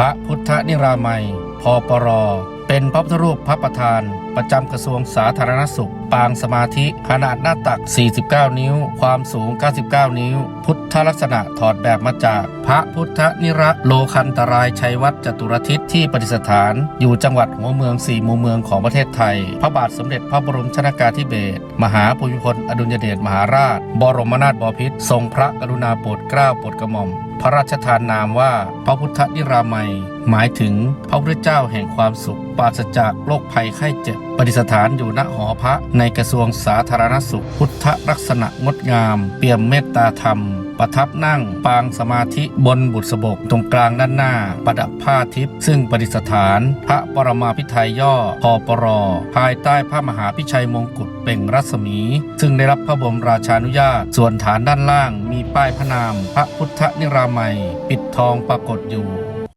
พระพุทธนิรามัย พปร เป็นพระพุทธรูปพระประธาน ประจำกระทรวงสาธารณสุข ปางสมาธิ ขนาดหน้าตัก 49 นิ้ว ความสูง 99 นิ้ว พุทธลักษณะถอดแบบมาจาก พระพุทธนิระโลคันตรายชัยวัดจตุรทิศที่ประดิษฐาน อยู่จังหวัดหัวเมืองสี่มุมเมืองของประเทศไทย พระบาทสมเด็จพระบรมชนากาธิเบศรมหาภูมิพลอดุลยเดชมหาราช บรมนาถบพิตรทรงพระกรุณาโปรดเกล้าโปรดกระหม่อม พระราชทานนามว่าพระพุทธนิรามัย หมายถึงพระพุทธเจ้าแห่งความสุขปราศจากโรคภัยไข้เจ็บประดิษฐานอยู่ณหอพระในกระทรวงสาธารณสุข พุทธลักษณะงดงาม เปี่ยมเมตตาธรรม ประทับนั่ง ปางสมาธิบนบุษบกตรงกลางด้านหน้า ประดับผ้าทิพย์ซึ่งประดิษฐาน พระปรมาภิไธยย่อพอปรภายใต้พระมหาพิชัยมงกุฎเป่งรัศมี ซึ่งได้รับพระบรมราชานุญาต ส่วนฐานด้านล่างมีป้ายพระนาม พระพุทธนิรามัย ปิดทองปรากฏอยู่